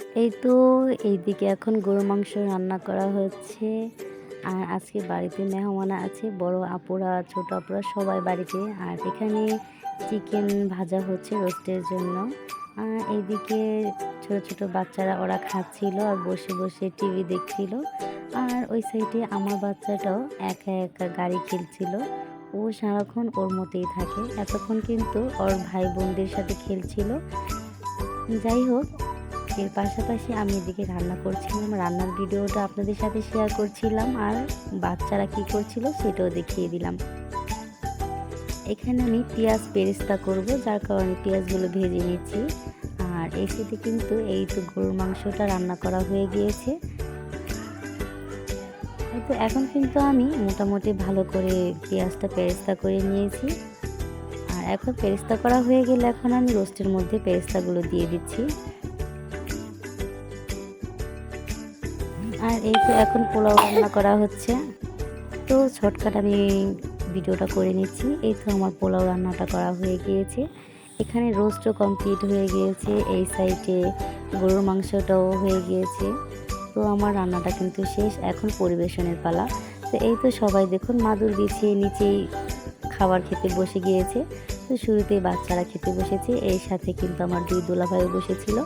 এই তো, এইদিকে এখন গরুর মাংস রান্না করা হচ্ছে। আর আজকে বাড়িতে মেহমান আছে, বড় আপুরা, ছোট আপুরা সবাই বাড়িতে। আর এখানে চিকেন ভাজা হচ্ছে রোস্টের জন্য। আর এইদিকে ছোট ছোট বাচ্চারা ওরা খাচ্ছিল আর বসে বসে টিভি দেখছিল। আর ওই সাইডে আমার বাচ্চাটাও একা একা গাড়ি খেলছিল। ও সারাক্ষণ ওর মতেই থাকে। এতক্ষণ কিন্তু ওর ভাই বোনদের সাথে খেলছিল। যাই হোক এর পাশাপাশি আমি এদিকে রান্না করছিলাম, রান্নার ভিডিওটা আপনাদের সাথে শেয়ার করছিলাম আর বাচ্চারা কি করছিল সেটাও দেখিয়ে দিলাম। এখানে আমি পেঁয়াজ পেরেস্তা করব, যার কারণে পেঁয়াজগুলো ভেজে নিচ্ছি। আর এই সাথে কিন্তু এই তো গরুর মাংসটা রান্না করা হয়ে গিয়েছে। তো এখন কিন্তু আমি মোটামুটি ভালো করে পেঁয়াজটা পেরেস্তা করে নিয়েছি। আর এখন পেরেস্তা করা হয়ে গেলে এখন আমি রোস্টের মধ্যে পেরেস্তাগুলো দিয়ে দিচ্ছি। আর এই তো এখন পোলাও রান্না করা হচ্ছে। তো শর্টকাট আমি ভিডিওটা করে নিচ্ছি। এই তো আমার পোলাও রান্নাটা করা হয়ে গিয়েছে। এখানে রোস্টও কমপ্লিট হয়ে গিয়েছে। এই সাইডে গরুর মাংসটাও হয়ে গিয়েছে। তো আমার রান্নাটা কিন্তু শেষ। এখন পরিবেশনের পালা। তো এই তো সবাই দেখুন, মাদুর বিছিয়ে নিচেই খাবার খেতে বসে গিয়েছে। তো শুরুতেই বাচ্চারা খেতে বসেছে। এর সাথে কিন্তু আমার দুই দোলাভাইও বসেছিল।